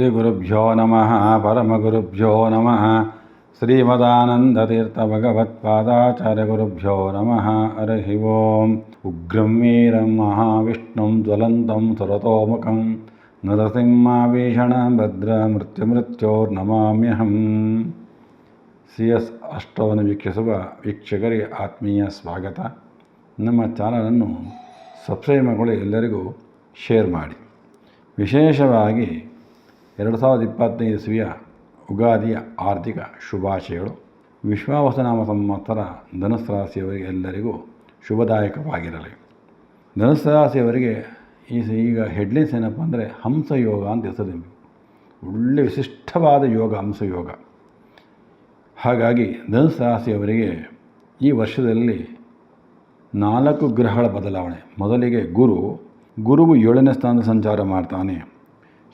ಶ್ರೀಗುರುಭ್ಯೋ ನಮಃ, ಪರಮಗುರುಭ್ಯೋ ನಮಃ ನಮಃ ಅರ್ಹಿ ಓಂ. ಉಗ್ರಂ ವೀರಂ ಮಹಾವಿಷ್ಣುಂ ಜ್ವಲಂತಂ ಸುರತೋಮುಖಂ, ನರಸಿಂಹಾಭೀಷಣ ಭದ್ರ ಮೃತ್ಯುಮೃತ್ಯೋರ್ನಮಾಮ್ಯಹಂ. ಸಿ ಎಸ್ ಅಷ್ಟವನ್ನು ವೀಕ್ಷಿಸುವ ವೀಕ್ಷಕರಿಗೆ ಆತ್ಮೀಯ ಸ್ವಾಗತ. ನಮ್ಮ ಚಾನಲನ್ನು ಸಬ್ಸ್ಕ್ರೈಬ್ ಮಾಡಿಕೊಳ್ಳಿ ಎಲ್ಲರಿಗೂ ಶೇರ್ ಮಾಡಿ. ವಿಶೇಷವಾಗಿ ಎರಡು ಸಾವಿರದ ಇಪ್ಪತ್ತೈದು ಇಸವಿಯ ಉಗಾದಿಯ ಆರ್ಥಿಕ ಶುಭಾಶಯಗಳು. ವಿಶ್ವಾವಸನಾಮ ಸಂವತ್ಸರ ಧನುಸ್ಸು ಎಲ್ಲರಿಗೂ ಶುಭದಾಯಕವಾಗಿರಲಿ. ಧನುಸ್ಸು ರಾಶಿಯವರಿಗೆ ಈ ಈಗ ಹೆಡ್ಲೈನ್ಸ್ ಏನಪ್ಪ ಅಂದರೆ ಹಂಸಯೋಗ ಅಂತ ಹೆಸರು ಒಳ್ಳೆ ವಿಶಿಷ್ಟವಾದ ಯೋಗ ಹಂಸಯೋಗ ಹಾಗಾಗಿ ಧನುಸ್ಸು ಈ ವರ್ಷದಲ್ಲಿ ನಾಲ್ಕು ಗ್ರಹಗಳ ಬದಲಾವಣೆ. ಮೊದಲಿಗೆ ಗುರು, ಗುರುವು ಏಳನೇ ಸ್ಥಾನದ ಸಂಚಾರ ಮಾಡ್ತಾನೆ.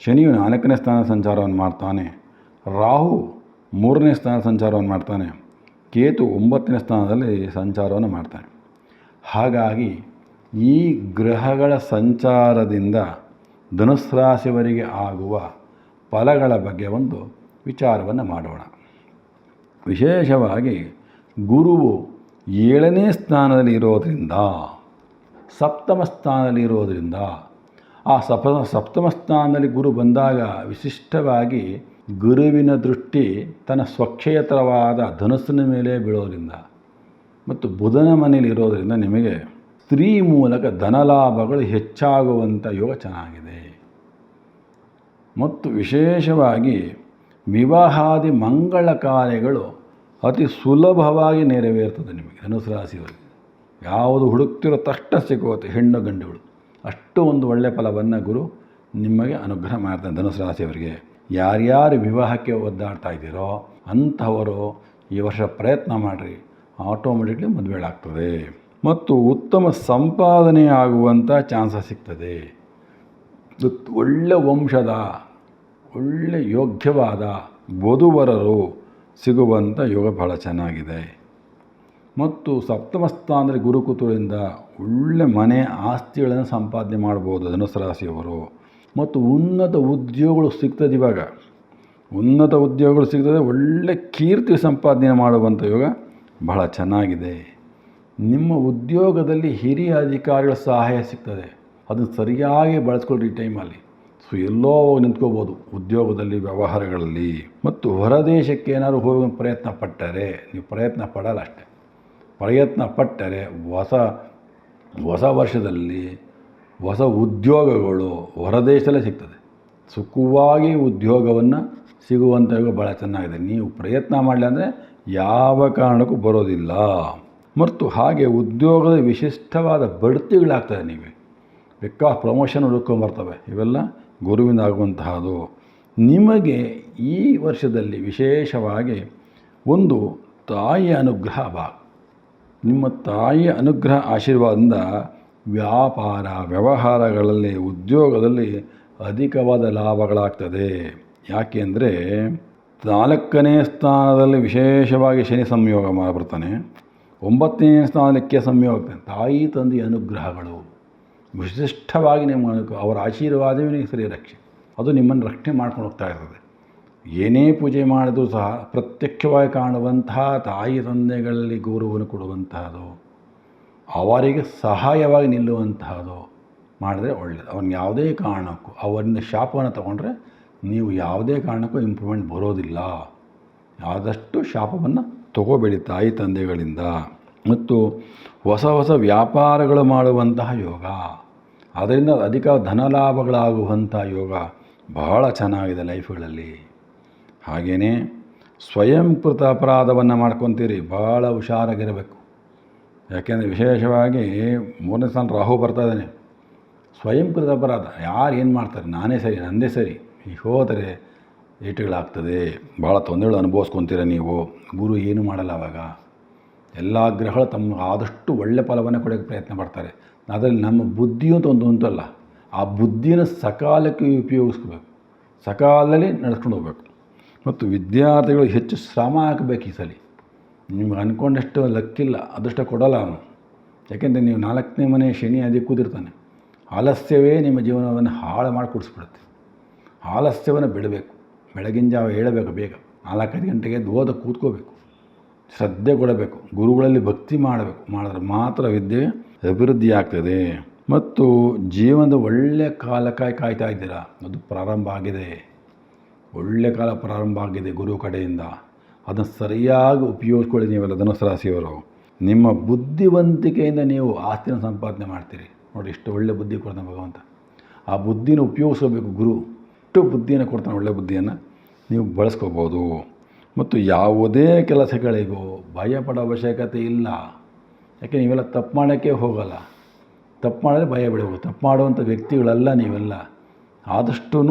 ಶನಿಯು ನಾಲ್ಕನೇ ಸ್ಥಾನ ಸಂಚಾರವನ್ನು ಮಾಡ್ತಾನೆ. ರಾಹು ಮೂರನೇ ಸ್ಥಾನ ಸಂಚಾರವನ್ನು ಮಾಡ್ತಾನೆ. ಕೇತು ಒಂಬತ್ತನೇ ಸ್ಥಾನದಲ್ಲಿ ಸಂಚಾರವನ್ನು ಮಾಡ್ತಾನೆ. ಹಾಗಾಗಿ ಈ ಗ್ರಹಗಳ ಸಂಚಾರದಿಂದ ಧನುಸ್ ರಾಶಿಯವರಿಗೆ ಆಗುವ ಫಲಗಳ ಬಗ್ಗೆ ಒಂದು ವಿಚಾರವನ್ನು ಮಾಡೋಣ. ವಿಶೇಷವಾಗಿ ಗುರುವು ಏಳನೇ ಸ್ಥಾನದಲ್ಲಿ ಇರೋದರಿಂದ ಸಪ್ತಮ ಸ್ಥಾನದಲ್ಲಿ ಇರೋದರಿಂದ ಆ ಸಪ ಸಪ್ತಮ ಸ್ಥಾನದಲ್ಲಿ ಗುರು ಬಂದಾಗ ವಿಶಿಷ್ಟವಾಗಿ ಗುರುವಿನ ದೃಷ್ಟಿ ತನ್ನ ಸ್ವಕ್ಷೇತ್ರವಾದ ಧನುಸ್ಸಿನ ಮೇಲೆ ಬೀಳೋದ್ರಿಂದ ಮತ್ತು ಬುಧನ ಮನೆಯಲ್ಲಿ ಇರೋದರಿಂದ ನಿಮಗೆ ಸ್ತ್ರೀ ಮೂಲಕ ಧನಲಾಭಗಳು ಹೆಚ್ಚಾಗುವಂಥ ಯೋಗ ಚೆನ್ನಾಗಿದೆ. ಮತ್ತು ವಿಶೇಷವಾಗಿ ವಿವಾಹಾದಿ ಮಂಗಳ ಕಾರ್ಯಗಳು ಅತಿ ಸುಲಭವಾಗಿ ನೆರವೇರ್ತದೆ ನಿಮಗೆ. ಧನುಸು ರಾಶಿಯವರಿಗೆ. ಯಾವುದು ಹುಡುಕ್ತಿರೋ ತಕ್ಷಣ ಸಿಗೋತ್ತೆ ಹೆಣ್ಣು ಗಂಡುಗಳು ಅಷ್ಟು ಒಂದು ಒಳ್ಳೆಯ ಫಲವನ್ನು ಗುರು ನಿಮಗೆ ಅನುಗ್ರಹ ಮಾಡ್ತಾನೆ ಧನುಸು ರಾಶಿಯವರಿಗೆ. ಯಾರ್ಯಾರು ವಿವಾಹಕ್ಕೆ ಒದ್ದಾಡ್ತಾ ಇದ್ದೀರೋ ಅಂಥವರು ಈ ವರ್ಷ ಪ್ರಯತ್ನ ಮಾಡಿರಿ. ಆಟೋಮೆಟಿಕ್ಲಿ ಮದುವೆಗಳಾಗ್ತದೆ ಮತ್ತು ಉತ್ತಮ ಸಂಪಾದನೆ ಆಗುವಂಥ ಚಾನ್ಸಸ್ ಸಿಗ್ತದೆ. ಒಳ್ಳೆ ವಂಶದ, ಒಳ್ಳೆ ಯೋಗ್ಯವಾದ ವಧುವರರು ಸಿಗುವಂಥ ಯೋಗ ಬಹಳ ಚೆನ್ನಾಗಿದೆ. ಮತ್ತು ಸಪ್ತಮ ಸ್ಥಾನದಲ್ಲಿ ಗುರುಕುತುಳಿಂದ ಒಳ್ಳೆ ಮನೆ ಆಸ್ತಿಗಳನ್ನು ಸಂಪಾದನೆ ಮಾಡ್ಬೋದು ಧನುಸು ಮತ್ತು ಉನ್ನತ ಉದ್ಯೋಗಗಳು ಸಿಗ್ತದೆ ಇವಾಗ. ಉನ್ನತ ಉದ್ಯೋಗಗಳು ಸಿಗ್ತದೆ, ಒಳ್ಳೆ ಕೀರ್ತಿ ಸಂಪಾದನೆ ಮಾಡುವಂಥ ಯೋಗ ಬಹಳ ಚೆನ್ನಾಗಿದೆ. ನಿಮ್ಮ ಉದ್ಯೋಗದಲ್ಲಿ ಹಿರಿಯ ಅಧಿಕಾರಿಗಳ ಸಹಾಯ ಸಿಗ್ತದೆ. ಅದನ್ನು ಸರಿಯಾಗಿ ಬಳಸ್ಕೊಳ್ರಿ ಈ ಟೈಮಲ್ಲಿ. ಸೊ, ಎಲ್ಲೋ ಹೋಗಿ ನಿಂತ್ಕೋಬೋದು ಉದ್ಯೋಗದಲ್ಲಿ, ವ್ಯವಹಾರಗಳಲ್ಲಿ. ಮತ್ತು ಹೊರದೇಶಕ್ಕೆ ಏನಾದರೂ ಹೋಗೋ ಪ್ರಯತ್ನ ಪಟ್ಟರೆ, ನೀವು ಪ್ರಯತ್ನ ಪಡಲ್ಲ ಅಷ್ಟೇ. ಪ್ರಯತ್ನ ಪಟ್ಟರೆ ಹೊಸ ಹೊಸ ವರ್ಷದಲ್ಲಿ ಹೊಸ ಉದ್ಯೋಗಗಳು ಹೊರದೇಶದಲ್ಲೇ ಸಿಗ್ತದೆ. ಸುಖವಾಗಿ ಉದ್ಯೋಗವನ್ನು ಸಿಗುವಂಥ ಯೋಗ ಭಾಳ ಚೆನ್ನಾಗಿದೆ ನೀವು ಪ್ರಯತ್ನ ಮಾಡಲಿ ಅಂದರೆ ಯಾವ ಕಾರಣಕ್ಕೂ ಬರೋದಿಲ್ಲ. ಮತ್ತು ಹಾಗೆ ಉದ್ಯೋಗದ ವಿಶಿಷ್ಟವಾದ ಬಡ್ತಿಗಳಾಗ್ತದೆ ನೀವೇ ಬೇಕಾ ಪ್ರಮೋಷನ್ ಹುಡ್ಕೊಂಬರ್ತವೆ ಇವೆಲ್ಲ ಗುರುವಿಂದ ಆಗುವಂತಹದು ನಿಮಗೆ ಈ ವರ್ಷದಲ್ಲಿ ವಿಶೇಷವಾಗಿ ಒಂದು ತಾಯಿಯ ಅನುಗ್ರಹ ಬಾ ನಿಮ್ಮ ತಾಯಿಯ ಅನುಗ್ರಹ ಆಶೀರ್ವಾದದಿಂದ ವ್ಯಾಪಾರ ವ್ಯವಹಾರಗಳಲ್ಲಿ, ಉದ್ಯೋಗದಲ್ಲಿ ಅಧಿಕವಾದ ಲಾಭಗಳಾಗ್ತದೆ. ಯಾಕೆ ಅಂದರೆ ನಾಲ್ಕನೇ ಸ್ಥಾನದಲ್ಲಿ ವಿಶೇಷವಾಗಿ ಶನಿ ಸಂಯೋಗ ಮಾಡಿಬಿಡ್ತಾನೆ. ಒಂಬತ್ತನೇ ಕೆ ಸಂಯೋಗ ತಾಯಿ ತಂದೆಯ ಅನುಗ್ರಹಗಳು. ವಿಶಿಷ್ಟವಾಗಿ ನಿಮ್ಮ ಅವರ ಆಶೀರ್ವಾದವೇ ನಿಮಗೆ ಸರಿ ರಕ್ಷೆ. ಅದು ನಿಮ್ಮನ್ನು ರಕ್ಷಣೆ ಮಾಡ್ಕೊಂಡು ಹೋಗ್ತಾ ಇರ್ತದೆ. ಏನೇ ಪೂಜೆ ಮಾಡಿದರೂ ಸಹ ಪ್ರತ್ಯಕ್ಷವಾಗಿ ಕಾಣುವಂತಹ ತಾಯಿ ತಂದೆಗಳಲ್ಲಿ ಗೌರವವನ್ನು ಕೊಡುವಂತಹದ್ದು ಅವರಿಗೆ ಸಹಾಯವಾಗಿ ನಿಲ್ಲುವಂತಹದ್ದು ಮಾಡಿದ್ರೆ ಒಳ್ಳೆಯದು ಅವ್ರನ್ನ ಯಾವುದೇ ಕಾರಣಕ್ಕೂ, ಅವರಿಂದ ಶಾಪವನ್ನು ತಗೊಂಡ್ರೆ ನೀವು ಯಾವುದೇ ಕಾರಣಕ್ಕೂ ಇಂಪ್ರೂವ್ಮೆಂಟ್ ಬರೋದಿಲ್ಲ. ಆದಷ್ಟು ಶಾಪವನ್ನು ತಗೋಬೇಡಿ ತಾಯಿ ತಂದೆಗಳಿಂದ. ಮತ್ತು ಹೊಸ ಹೊಸ ವ್ಯಾಪಾರಗಳು ಮಾಡುವಂತಹ ಯೋಗ. ಅದರಿಂದ ಅಧಿಕ ಧನಲಾಭಗಳಾಗುವಂಥ ಯೋಗ ಬಹಳ ಚೆನ್ನಾಗಿದೆ ಲೈಫ್ಗಳಲ್ಲಿ. ಹಾಗೆಯೇ ಸ್ವಯಂಕೃತ ಅಪರಾಧವನ್ನು ಮಾಡ್ಕೊತೀರಿ, ಭಾಳ ಹುಷಾರಾಗಿರಬೇಕು. ಯಾಕೆಂದರೆ ವಿಶೇಷವಾಗಿ ಮೂರನೇ ಸ್ಥಾನ ರಾಹು ಬರ್ತಾ ಇದ್ದಾನೆ. ಸ್ವಯಂಕೃತ ಅಪರಾಧ, ಯಾರು ಏನು ಮಾಡ್ತಾರೆ? ನಾನೇ ಸರಿ, ನಂದೇ ಸರಿ. ಈಗ ಹೋದರೆ ಏಟುಗಳಾಗ್ತದೆ. ಭಾಳ ತೊಂದರೆಗಳು ಅನುಭವಿಸ್ಕೊತೀರ ನೀವು. ಗುರು ಏನು ಮಾಡಲ್ಲ ಅವಾಗ. ಎಲ್ಲ ಗ್ರಹಗಳು ತಮ್ಮ ಆದಷ್ಟು ಒಳ್ಳೆ ಫಲವನ್ನು ಕೊಡೋಕೆ ಪ್ರಯತ್ನ ಪಡ್ತಾರೆ. ಅದರಲ್ಲಿ ನಮ್ಮ ಬುದ್ಧಿ ಅಂತ ಒಂದು ಉಂಟಲ್ಲ, ಆ ಬುದ್ಧಿನ ಸಕಾಲಕ್ಕೆ ಉಪಯೋಗಿಸ್ಕೋಬೇಕು ಸಕಾಲದಲ್ಲಿ ನಡೆಸ್ಕೊಂಡು ಹೋಗ್ಬೇಕು. ಮತ್ತು ವಿದ್ಯಾರ್ಥಿಗಳು ಹೆಚ್ಚು ಶ್ರಮ ಹಾಕಬೇಕು ಈ ಸಲ. ನಿಮ್ಗೆ ಅಂದ್ಕೊಂಡಷ್ಟು ಲಕ್ಕಿಲ್ಲ, ಅದೃಷ್ಟ ಕೊಡಲ್ಲ ಅವನು. ಯಾಕೆಂದರೆ ನೀವು ನಾಲ್ಕನೇ ಮನೆ ಶನಿ ಅದೇ ಕೂದಿರ್ತಾನೆ ಆಲಸ್ಯವೇ ನಿಮ್ಮ ಜೀವನವನ್ನು ಹಾಳು ಮಾಡಿ ಕೊಡಿಸ್ಬಿಡುತ್ತೆ ಆಲಸ್ಯವನ್ನು ಬಿಡಬೇಕು. ಬೆಳಗಿನ ಜಾವ ಹೇಳಬೇಕು ಬೇಗ. ನಾಲ್ಕೈದು ಗಂಟೆಗೆ ಓದ ಕೂತ್ಕೋಬೇಕು. ಶ್ರದ್ಧೆ ಕೊಡಬೇಕು. ಗುರುಗಳಲ್ಲಿ ಭಕ್ತಿ ಮಾಡಬೇಕು. ಮಾಡಿದ್ರೆ ಮಾತ್ರ ವಿದ್ಯೆ ಅಭಿವೃದ್ಧಿ ಆಗ್ತದೆ. ಮತ್ತು ಜೀವನದ ಒಳ್ಳೆಯ ಕಾಲಕ್ಕಾಗಿ ಕಾಯ್ತಾ ಇದ್ದೀರಾ? ಅದು ಪ್ರಾರಂಭ ಆಗಿದೆ. ಒಳ್ಳೆಯ ಕಾಲ ಪ್ರಾರಂಭ ಆಗಿದೆ ಗುರು ಕಡೆಯಿಂದ. ಅದನ್ನು ಸರಿಯಾಗಿ ಉಪಯೋಗಿಸ್ಕೊಳ್ಳಿ ನೀವೆಲ್ಲ ಧನುಸು ರಾಶಿಯವರು. ನಿಮ್ಮ ಬುದ್ಧಿವಂತಿಕೆಯಿಂದ ನೀವು ಆಸ್ತಿನ ಸಂಪಾದನೆ ಮಾಡ್ತೀರಿ. ನೋಡಿ, ಇಷ್ಟು ಒಳ್ಳೆ ಬುದ್ಧಿ ಕೊಡ್ತಾನೆ ಭಗವಂತ. ಆ ಬುದ್ಧಿನ ಉಪಯೋಗಿಸ್ಕೋಬೇಕು ಗುರು. ಇಷ್ಟು ಬುದ್ಧಿಯನ್ನು ಕೊಡ್ತಾನೆ ಒಳ್ಳೆ ಬುದ್ಧಿಯನ್ನು. ನೀವು ಬಳಸ್ಕೋಬೋದು. ಮತ್ತು ಯಾವುದೇ ಕೆಲಸಗಳಿಗೂ ಭಯಪಡೋ ಅವಶ್ಯಕತೆ ಇಲ್ಲ. ಯಾಕೆ, ನೀವೆಲ್ಲ ತಪ್ಪು ಮಾಡೋಕ್ಕೆ ಹೋಗಲ್ಲ. ತಪ್ಪು ಮಾಡಿದ್ರೆ ಭಯ ಬಿಡಬೇಕು. ತಪ್ಪು ಮಾಡುವಂಥ ವ್ಯಕ್ತಿಗಳೆಲ್ಲ ನೀವೆಲ್ಲ. ಆದಷ್ಟು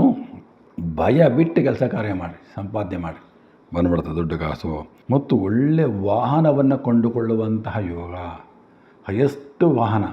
ಭಯ ಬಿಟ್ಟು ಕೆಲಸ ಕಾರ್ಯ ಮಾಡಿ, ಸಂಪಾದನೆ ಮಾಡಿ. ಬಂದ್ಬಿಡ್ತದೆ ದೊಡ್ಡ ಕಾಸು. ಮತ್ತು ಒಳ್ಳೆಯ ವಾಹನವನ್ನು ಕೊಂಡುಕೊಳ್ಳುವಂತಹ ಯೋಗ, ಹೈಯೆಸ್ಟ್ ವಾಹನ.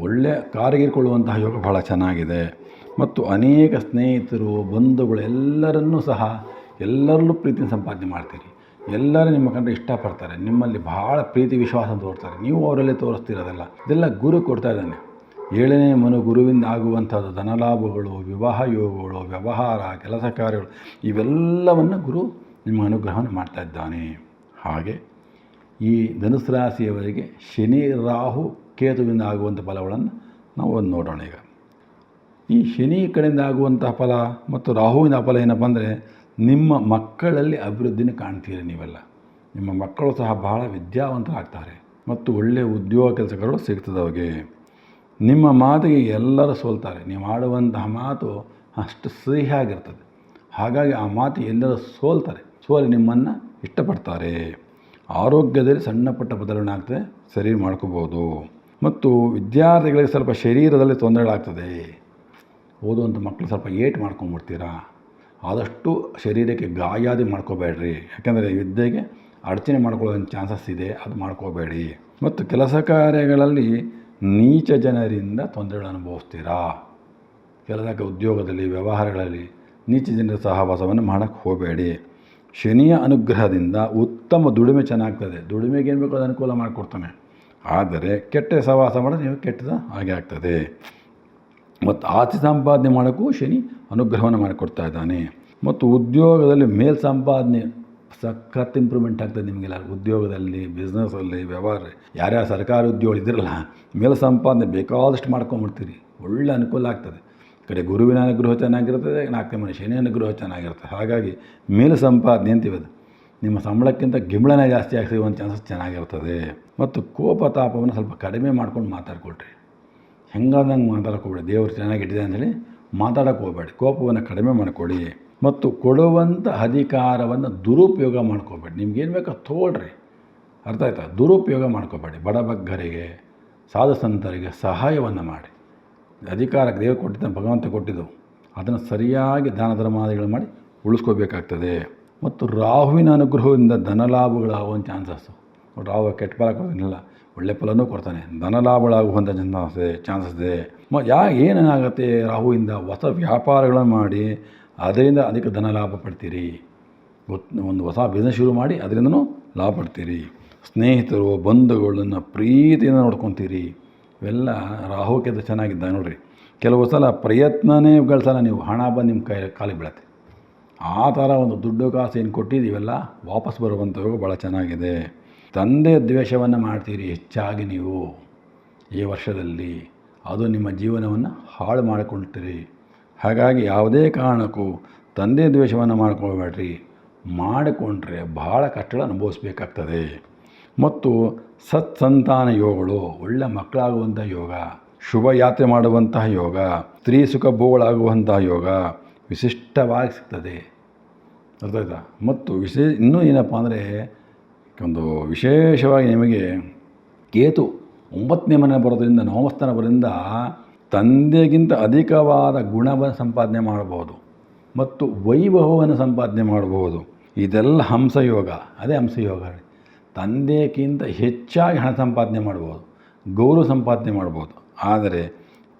ಒಳ್ಳೆ ಕಾರಿಗಿರ್ಕೊಳ್ಳುವಂತಹ ಯೋಗ ಬಹಳ ಚೆನ್ನಾಗಿದೆ. ಮತ್ತು ಅನೇಕ ಸ್ನೇಹಿತರು, ಬಂಧುಗಳು ಎಲ್ಲರನ್ನೂ ಸಹ ಎಲ್ಲರಲ್ಲೂ ಪ್ರೀತಿನ ಸಂಪಾದನೆ ಮಾಡ್ತೀರಿ. ಎಲ್ಲರೂ ನಿಮ್ಮ ಕಂಡ್ರೆ ಇಷ್ಟಪಡ್ತಾರೆ. ನಿಮ್ಮಲ್ಲಿ ಭಾಳ ಪ್ರೀತಿ, ವಿಶ್ವಾಸ ತೋರ್ತಾರೆ. ನೀವು ಅವರಲ್ಲಿ ತೋರಿಸ್ತಿರೋದಲ್ಲ. ಇದೆಲ್ಲ ಗುರು ಕೊಡ್ತಾ ಇದ್ದಾನೆ. ಏಳನೇ ಮನು ಗುರುವಿಂದ ಆಗುವಂಥದ್ದು ಧನಲಾಭಗಳು ವಿವಾಹ ಯೋಗಗಳು ವ್ಯವಹಾರ, ಕೆಲಸ ಕಾರ್ಯಗಳು, ಇವೆಲ್ಲವನ್ನು ಗುರು ನಿಮ್ಮ ಅನುಗ್ರಹವನ್ನು ಮಾಡ್ತಾ ಇದ್ದಾನೆ. ಹಾಗೆ ಈ ಧನುಸು ರಾಶಿಯವರಿಗೆ ಶನಿ, ರಾಹು, ಕೇತುವಿಂದ ಆಗುವಂಥ ಫಲಗಳನ್ನು ನಾವು ಒಂದು ನೋಡೋಣ ಈಗ. ಈ ಶನಿ ಕಡೆಯಿಂದ ಆಗುವಂತಹ ಫಲ ಮತ್ತು ರಾಹುವಿನ ಫಲ ಏನಪ್ಪ ಅಂದರೆ ನಿಮ್ಮ ಮಕ್ಕಳಲ್ಲಿ ಅಭಿವೃದ್ಧಿನ ಕಾಣ್ತೀರಿ ನೀವೆಲ್ಲ. ನಿಮ್ಮ ಮಕ್ಕಳು ಸಹ ಬಹಳ ವಿದ್ಯಾವಂತರಾಗ್ತಾರೆ ಮತ್ತು ಒಳ್ಳೆಯ ಉದ್ಯೋಗ ಕೆಲಸಗಳು ಸಿಗ್ತದೆ ಅವಿಗೆ ನಿಮ್ಮ ಮಾತಿಗೆ ಎಲ್ಲರೂ ಸೋಲ್ತಾರೆ. ನೀವು ಆಡುವಂತಹ ಮಾತು ಅಷ್ಟು ಸಿಹಿಯಾಗಿರ್ತದೆ. ಹಾಗಾಗಿ ಆ ಮಾತು ಎಲ್ಲರೂ ಸೋಲ್ತಾರೆ. ಸೋಲಿ ನಿಮ್ಮನ್ನು ಇಷ್ಟಪಡ್ತಾರೆ. ಆರೋಗ್ಯದಲ್ಲಿ ಸಣ್ಣ ಪುಟ್ಟ ಬದಲಾವಣೆ ಆಗ್ತದೆ ಸರಿ ಮಾಡ್ಕೋಬೋದು. ಮತ್ತು ವಿದ್ಯಾರ್ಥಿಗಳಿಗೆ ಸ್ವಲ್ಪ ಶರೀರದಲ್ಲಿ ತೊಂದರೆಗಳಾಗ್ತದೆ. ಓದುವಂಥ ಮಕ್ಕಳು ಸ್ವಲ್ಪ ಏಟ್ ಮಾಡ್ಕೊಂಬಿಡ್ತೀರಾ? ಆದಷ್ಟು ಶರೀರಕ್ಕೆ ಗಾಯಾದಿ ಮಾಡ್ಕೋಬೇಡ್ರಿ. ಯಾಕೆಂದರೆ ವಿದ್ಯೆಗೆ ಅಡಚಣೆ ಮಾಡ್ಕೊಳ್ಳೋ ಚಾನ್ಸಸ್ ಇದೆ. ಅದು ಮಾಡ್ಕೋಬೇಡಿ. ಮತ್ತು ಕೆಲಸ ಕಾರ್ಯಗಳಲ್ಲಿ ನೀಚ ಜನರಿಂದ ತೊಂದರೆಗಳು ಅನುಭವಿಸ್ತೀರಾ? ಕೆಲಸಕ್ಕೆ ಉದ್ಯೋಗದಲ್ಲಿ, ವ್ಯವಹಾರಗಳಲ್ಲಿ ನೀಚ ಜನರ ಸಹವಾಸವನ್ನು ಮಾಡೋಕ್ಕೆ ಹೋಗಬೇಡಿ. ಶನಿಯ ಅನುಗ್ರಹದಿಂದ ಉತ್ತಮ ದುಡಿಮೆ ಚೆನ್ನಾಗ್ತದೆ. ದುಡಿಮೆಗೆ ಏನು ಬೇಕೋ ಅದು ಅನುಕೂಲ ಮಾಡಿಕೊಡ್ತಾನೆ. ಆದರೆ ಕೆಟ್ಟ ಸಹವಾಸ ಮಾಡೋದು ನೀವು ಕೆಟ್ಟದ ಹಾಗೆ ಆಗ್ತದೆ. ಮತ್ತು ಆಸ್ತಿ ಸಂಪಾದನೆ ಮಾಡೋಕ್ಕೂ ಶನಿ ಅನುಗ್ರಹವನ್ನು ಮಾಡಿಕೊಡ್ತಾ ಇದ್ದಾನೆ. ಮತ್ತು ಉದ್ಯೋಗದಲ್ಲಿ ಮೇಲ್ ಸಂಪಾದನೆ ಸಖತ್ ಇಂಪ್ರೂವ್ಮೆಂಟ್ ಆಗ್ತದೆ ನಿಮಗೆಲ್ಲ. ಉದ್ಯೋಗದಲ್ಲಿ ಬಿಸ್ನೆಸ್ಸಲ್ಲಿ ವ್ಯವಹಾರ. ಯಾರ್ಯಾರು ಸರ್ಕಾರಿ ಉದ್ಯೋಗ ಇದ್ದಿರಲ್ಲ ಮೇಲ್ ಸಂಪಾದನೆ ಬೇಕಾದಷ್ಟು ಮಾಡ್ಕೊಂಬಿಡ್ತೀರಿ. ಒಳ್ಳೆ ಅನುಕೂಲ ಆಗ್ತದೆ. ಕಡೆ ಗುರುವಿನ ಅನುಗ್ರಹ ಚೆನ್ನಾಗಿರ್ತದೆ, ನಾಲ್ಕನೇ ಮನೆ ಶನಿ ಅನುಗ್ರಹ ಚೆನ್ನಾಗಿರ್ತದೆ. ಹಾಗಾಗಿ ಮೇಲು ಸಂಪಾದನೆ ಅಂತೀವಿ ಅದು. ನಿಮ್ಮ ಸಂಬಳಕ್ಕಿಂತ ಗಿಂಬಳನೇ ಜಾಸ್ತಿ ಆಗ್ತದೆ, ಒಂದು ಚಾನ್ಸಸ್ ಚೆನ್ನಾಗಿರ್ತದೆ. ಮತ್ತು ಕೋಪ ತಾಪವನ್ನು ಸ್ವಲ್ಪ ಕಡಿಮೆ ಮಾಡ್ಕೊಂಡು ಮಾತಾಡ್ಕೊಳ್ರಿ. ಹೆಂಗಾದಂಗೆ ಮಾತಾಡ್ಕೊಬೇಡಿ ದೇವರು ಚೆನ್ನಾಗಿಟ್ಟಿದೆ ಅಂತೇಳಿ ಮಾತಾಡೋಕೆ ಹೋಗಬೇಡಿ. ಕೋಪವನ್ನು ಕಡಿಮೆ ಮಾಡಿಕೊಡಿ ಮತ್ತು ಕೊಡುವಂಥ ಅಧಿಕಾರವನ್ನು ದುರುಪಯೋಗ ಮಾಡ್ಕೋಬೇಡಿ. ನಿಮ್ಗೇನು ಬೇಕೋ ತೊಗೊಳ್ರಿ. ಅರ್ಥ ಆಯ್ತಾ? ದುರುಪಯೋಗ ಮಾಡ್ಕೋಬೇಡಿ. ಬಡಬಗ್ಗರಿಗೆ ಸಾಧು ಸಂತರಿಗೆ ಸಹಾಯವನ್ನು ಮಾಡಿ. ಅಧಿಕಾರಕ್ಕೆ ದೇವರು ಕೊಟ್ಟಿದ್ದ, ಭಗವಂತ ಕೊಟ್ಟಿದ್ದು ಅದನ್ನು ಸರಿಯಾಗಿ ದಾನ ಧರ್ಮಾದಿಗಳು ಮಾಡಿ ಉಳಿಸ್ಕೋಬೇಕಾಗ್ತದೆ. ಮತ್ತು ರಾಹುವಿನ ಅನುಗ್ರಹದಿಂದ ಧನಲಾಭಗಳಾಗುವಂಥ ಚಾನ್ಸಸ್ಸು. ರಾಹು ಕೆಟ್ಟ ಫಲ ಕೊಡ್ತಾನಿಲ್ಲ, ಒಳ್ಳೆ ಫಲನೂ ಕೊಡ್ತಾನೆ. ಧನಲಾಭಗಳಾಗುವಂಥ ಚಾನ್ಸಸ್ ಇದೆ ಚಾನ್ಸಸ್ ಇದೆ. ಮ, ಯಾ, ಏನೇನಾಗುತ್ತೆ ರಾಹುವಿಂದ? ಹೊಸ ವ್ಯಾಪಾರಗಳನ್ನು ಮಾಡಿ ಅದರಿಂದ ಅಧಿಕ ಧನ ಲಾಭ ಪಡ್ತೀರಿ. ಒಂದು ಹೊಸ ಬಿಸ್ನೆಸ್ ಶುರು ಮಾಡಿ ಅದರಿಂದನೂ ಲಾಭ ಪಡ್ತೀರಿ. ಸ್ನೇಹಿತರು, ಬಂಧುಗಳನ್ನು ಪ್ರೀತಿಯಿಂದ ನೋಡ್ಕೊತೀರಿ. ಇವೆಲ್ಲ ಅದು ಚೆನ್ನಾಗಿದ್ದ ನೋಡಿರಿ. ಕೆಲವು ಸಲ ಪ್ರಯತ್ನನೇ ಗಳಿಸಲ್ಲ ನೀವು ಹಣ ಬಂದು ನಿಮ್ಮ ಕೈ ಕಾಲಿಗೆ ಬೀಳತ್ತೆ. ಆ ಥರ ಒಂದು ದುಡ್ಡು ಕಾಸು ಏನು ಕೊಟ್ಟಿದ್ದೀವೆಲ್ಲ ವಾಪಸ್ ಬರುವಂಥವ್ರಿಗೂ ಭಾಳ ಚೆನ್ನಾಗಿದೆ. ತಂದೆ ದ್ವೇಷವನ್ನು ಮಾಡ್ತೀರಿ ಹೆಚ್ಚಾಗಿ ನೀವು. ಈ ವರ್ಷದಲ್ಲಿ ಅದು ನಿಮ್ಮ ಜೀವನವನ್ನು ಹಾಳು ಮಾಡಿಕೊಳ್ತೀರಿ. ಹಾಗಾಗಿ ಯಾವುದೇ ಕಾರಣಕ್ಕೂ ತಂದೆ ದ್ವೇಷವನ್ನು ಮಾಡ್ಕೊಳ್ಬೇಡ್ರಿ. ಮಾಡಿಕೊಂಡ್ರೆ ಭಾಳ ಕಷ್ಟಗಳು ಅನುಭವಿಸ್ಬೇಕಾಗ್ತದೆ. ಮತ್ತು ಸತ್ಸಂತಾನ ಯೋಗಗಳು ಒಳ್ಳೆ ಮಕ್ಕಳಾಗುವಂಥ ಯೋಗ, ಶುಭ ಯಾತ್ರೆ ಮಾಡುವಂತಹ ಯೋಗ, ಸ್ತ್ರೀ ಸುಖ ಭೋಗಳಾಗುವಂತಹ ಯೋಗ ವಿಶಿಷ್ಟವಾಗಿ ಸಿಗ್ತದೆ. ಅರ್ಥ ಆಯ್ತಾ? ಮತ್ತು ವಿಶೇಷ ಇನ್ನೂ ಏನಪ್ಪ ಅಂದರೆ ಒಂದು ವಿಶೇಷವಾಗಿ ನಿಮಗೆ ಕೇತು ಒಂಬತ್ತನೇ ಮನೆ ಬರೋದ್ರಿಂದ ನವಮಸ್ಥಾನ ಬರೋದ್ರಿಂದ ತಂದೆಗಿಂತ ಅಧಿಕವಾದ ಗುಣವನ್ನು ಸಂಪಾದನೆ ಮಾಡಬಹುದು ಮತ್ತು ವೈಭವವನ್ನು ಸಂಪಾದನೆ ಮಾಡಬಹುದು. ಇದೆಲ್ಲ ಹಂಸಯೋಗ, ಅದೇ ಹಂಸಯೋಗ ತಂದೆಗಿಂತ ಹೆಚ್ಚಾಗಿ ಹಣ ಸಂಪಾದನೆ ಮಾಡ್ಬೋದು ಗೌರವ ಸಂಪಾದನೆ ಮಾಡ್ಬೋದು ಆದರೆ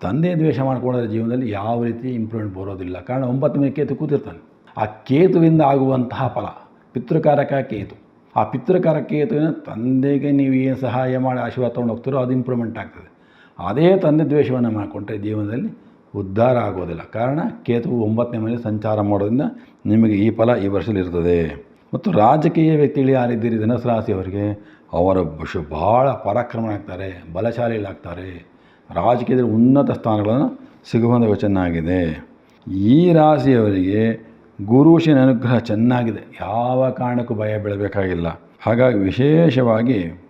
ತಂದೆ ದ್ವೇಷ ಮಾಡ್ಕೊಂಡ್ರೆ ಜೀವನದಲ್ಲಿ ಯಾವ ರೀತಿ ಇಂಪ್ರೂವ್ಮೆಂಟ್ ಬರೋದಿಲ್ಲ. ಕಾರಣ ಒಂಬತ್ತು ಮೇಲೆ ಕೇತು ಕೂತಿರ್ತಾನೆ. ಆ ಕೇತುವಿಂದ ಆಗುವಂತಹ ಫಲ, ಪಿತೃಕಾರಕ ಕೇತು. ಆ ಪಿತೃಕಾರ ಕೇತುವಿನ ತಂದೆಗೆ ನೀವು ಏನು ಸಹಾಯ ಮಾಡಿ, ಆಶೀರ್ವಾದ ತೊಗೊಂಡು ಹೋಗ್ತೀರೋ ಅದು ಇಂಪ್ರೂವ್ಮೆಂಟ್ ಆಗ್ತದೆ. ಅದೇ ತಂದೆ ದ್ವೇಷವನ್ನು ಮಾಡಿಕೊಂಡ್ರೆ ಜೀವನದಲ್ಲಿ ಉದ್ಧಾರ ಆಗೋದಿಲ್ಲ. ಕಾರಣ ಕೇತುವು ಒಂಬತ್ತನೇ ಮನೆ ಸಂಚಾರ ಮಾಡೋದ್ರಿಂದ ನಿಮಗೆ ಈ ಫಲ ಈ ವರ್ಷದಲ್ಲಿ ಇರ್ತದೆ. ಮತ್ತು ರಾಜಕೀಯ ವ್ಯಕ್ತಿಗಳು ಯಾರಿದ್ದೀರಿ? ಧನಸು ರಾಶಿಯವರಿಗೆ ಅವರ ಬಶು ಭಾಳ ಪರಾಕ್ರಮಣಾಗ್ತಾರೆ ಬಲಶಾಲಿಗಳಾಗ್ತಾರೆ. ರಾಜಕೀಯದಲ್ಲಿ ಉನ್ನತ ಸ್ಥಾನಗಳನ್ನು ಸಿಗುವಂಥ ಚೆನ್ನಾಗಿದೆ ಈ ರಾಶಿಯವರಿಗೆ ಗುರುಶಿನ ಅನುಗ್ರಹ ಚೆನ್ನಾಗಿದೆ. ಯಾವ ಕಾರಣಕ್ಕೂ ಭಯ ಬೀಳಬೇಕಾಗಿಲ್ಲ. ಹಾಗಾಗಿ ವಿಶೇಷವಾಗಿ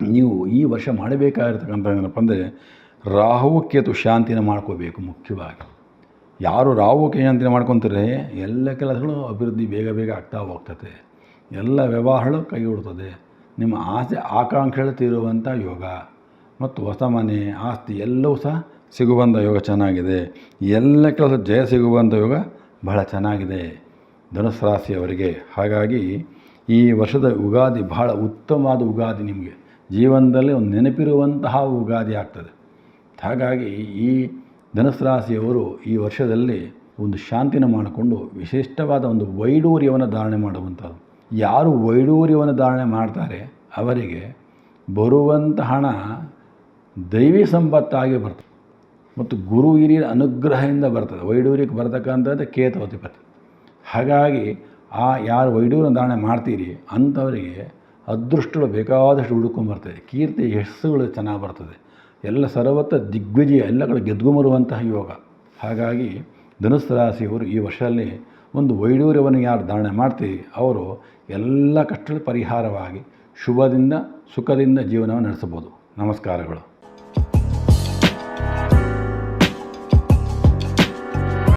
ನೀವು ಈ ವರ್ಷ ಮಾಡಬೇಕಾಗಿರ್ತಕ್ಕಂಥ ಏನಪ್ಪ ಅಂದರೆ ರಾಹು ಕೇತು ಶಾಂತಿನ ಮಾಡ್ಕೋಬೇಕು ಮುಖ್ಯವಾಗಿ. ಯಾರು ರಾಹು ಶಾಂತಿನ ಮಾಡ್ಕೊತಾರೆ, ಎಲ್ಲ ಕೆಲಸಗಳು ಅಭಿವೃದ್ಧಿ ಬೇಗ ಬೇಗ ಆಗ್ತಾ ಹೋಗ್ತದೆ. ಎಲ್ಲ ವ್ಯವಹಾರಗಳು ಕೈ ಹುಡ್ತದೆ ನಿಮ್ಮ ಆಸೆ, ಆಕಾಂಕ್ಷೆಗಳು ತೀರುವಂಥ ಯೋಗ. ಮತ್ತು ಹೊಸ ಮನೆ, ಆಸ್ತಿ ಎಲ್ಲವೂ ಸಹ ಸಿಗುವಂಥ ಯೋಗ ಚೆನ್ನಾಗಿದೆ. ಎಲ್ಲ ಕೆಲಸ ಜಯ ಸಿಗುವಂಥ ಯೋಗ ಬಹಳ ಚೆನ್ನಾಗಿದೆ. ಧನುಸ್ ರಾಶಿಯವರಿಗೆ. ಹಾಗಾಗಿ ಈ ವರ್ಷದ ಯುಗಾದಿ ಬಹಳ ಉತ್ತಮವಾದ ಯುಗಾದಿ ನಿಮಗೆ. ಜೀವನದಲ್ಲಿ ಒಂದು ನೆನಪಿರುವಂತಹ ಉಗಾದಿ ಆಗ್ತದೆ. ಹಾಗಾಗಿ ಈ ಧನಸ್ರಾಸಿಯವರು ಈ ವರ್ಷದಲ್ಲಿ ಒಂದು ಶಾಂತಿನ ಮಾಡಿಕೊಂಡು ವಿಶಿಷ್ಟವಾದ ಒಂದು ವೈಡೂರ್ಯವನ್ನು ಧಾರಣೆ ಮಾಡುವಂಥದ್ದು. ಯಾರು ವೈಡೂರ್ಯವನ್ನು ಧಾರಣೆ ಮಾಡ್ತಾರೆ ಅವರಿಗೆ ಬರುವಂಥ ಹಣ ದೈವಿ ಸಂಪತ್ತಾಗಿ ಬರ್ತದೆ. ಮತ್ತು ಗುರು ಹಿರಿಯರ ಅನುಗ್ರಹದಿಂದ ಬರ್ತದೆ. ವೈಡೂರ್ಯಕ್ಕೆ ಬರ್ತಕ್ಕಂಥದ್ದು ಕೇತವತಿಪತಿ ಹಾಗಾಗಿ ಆ ಯಾರು ವೈಡೂರ್ಯ ಧಾರಣೆ ಮಾಡ್ತೀರಿ ಅಂಥವರಿಗೆ ಅದೃಷ್ಟಗಳು ಬೇಕಾದಷ್ಟು ಹುಡುಕೊಂಬರ್ತದೆ ಕೀರ್ತಿ ಯಶಸ್ಸುಗಳು ಚೆನ್ನಾಗಿ ಬರ್ತದೆ. ಎಲ್ಲ ಸರ್ವತ್ರ ದಿಗ್ವಿಜಯ, ಎಲ್ಲ ಕಡೆ ಗೆದ್ಕೊಂಬರುವಂತಹ ಯೋಗ. ಹಾಗಾಗಿ ಧನುಸ್ಸು ರಾಶಿಯವರು ಈ ವರ್ಷದಲ್ಲಿ ಒಂದು ವೈಡೂರ್ಯವನ್ನು ಯಾರು ಧಾರಣೆ ಮಾಡ್ತೀವಿ ಅವರು ಎಲ್ಲ ಕಷ್ಟಗಳ ಪರಿಹಾರವಾಗಿ ಶುಭದಿಂದ, ಸುಖದಿಂದ ಜೀವನವನ್ನು ನಡೆಸಬಹುದು. ನಮಸ್ಕಾರಗಳು.